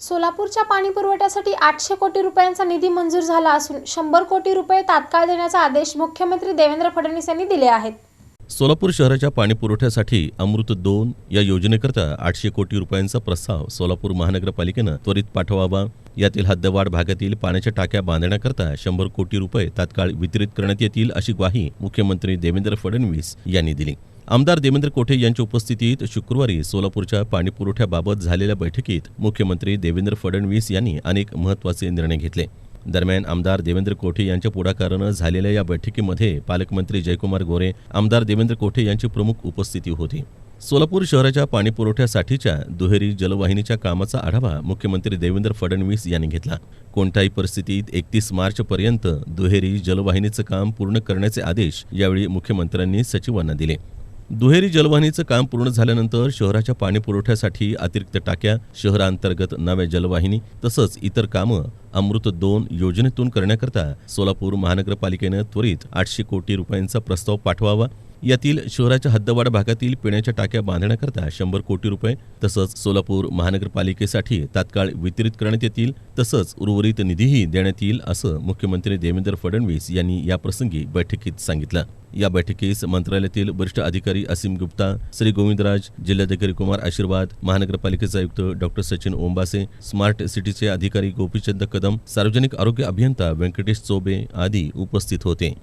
सोलापूरच्या पाणी पुरवठ्यासाठी आठशे कोटी रुपयांचा निधी मंजूर झाला असून शंभर कोटी रुपये तात्काळ देण्याचा आदेश मुख्यमंत्री देवेंद्र फडणवीस यांनी दिले आहेत. सोलापूर शहराच्या पाणी पुरवठ्यासाठी अमृत दोन या योजनेकरता आठशे कोटी रुपयांचा प्रस्ताव सोलापूर महानगरपालिकेनं त्वरित पाठवावा. यातील हद्दवाढ भागातील पाण्याच्या टाक्या बांधण्याकरता शंभर कोटी रुपये तात्काळ वितरित करण्यात येतील अशी ग्वाही मुख्यमंत्री देवेंद्र फडणवीस यांनी दिली. आमदार देवेंद्र कोठे यांच्या उपस्थितीत शुक्रवारी सोलापूरच्या पाणीपुरवठ्याबाबत झालेल्या बैठकीत मुख्यमंत्री देवेंद्र फडणवीस यांनी अनेक महत्त्वाचे निर्णय घेतले. दरम्यान आमदार देवेंद्र कोठे यांच्या पुढाकारानं झालेल्या या बैठकीमध्ये पालकमंत्री जयकुमार गोरे आमदार देवेंद्र कोठे यांची प्रमुख उपस्थिती होती. सोलापूर शहराच्या पाणीपुरवठ्यासाठीच्या दुहेरी जलवाहिनीच्या कामाचा आढावा मुख्यमंत्री देवेंद्र फडणवीस यांनी घेतला. कोणत्याही परिस्थितीत एकतीस मार्चपर्यंत दुहेरी जलवाहिनीचं काम पूर्ण करण्याचे आदेश यावेळी मुख्यमंत्र्यांनी सचिवांना दिले. दुहेरी जलवाहिनीचं काम पूर्ण झाल्यानंतर शहराच्या पाणी पुरवठ्यासाठी अतिरिक्त टाक्या शहरांतर्गत नव्या जलवाहिनी तसंच इतर कामं अमृत दोन योजनेतून करण्याकरता सोलापूर महानगरपालिकेनं त्वरित आठशे कोटी रुपयांचा प्रस्ताव पाठवावा. यातील शहराच्या हद्दवाडा भागातील पिण्याच्या टाक्या बांधण्याकरता शंभर कोटी रुपये तसंच सोलापूर महानगरपालिकेसाठी तात्काळ वितरित करण्यात येतील तसंच उर्वरित निधीही देण्यात येईल असं मुख्यमंत्री देवेंद्र फडणवीस यांनी या प्रसंगी बैठकीत सांगितलं. या बैठकीस मंत्रालयातील वरिष्ठ अधिकारी असीम गुप्ता श्री गोविंदराज जिल्हाधिकारी कुमार आशीर्वाद महानगरपालिकेचे आयुक्त डॉक्टर सचिन ओंबासे स्मार्ट सिटीचे अधिकारी गोपीचंद कदम सार्वजनिक आरोग्य अभियंता व्यंकटेश चोबे आदी उपस्थित होते.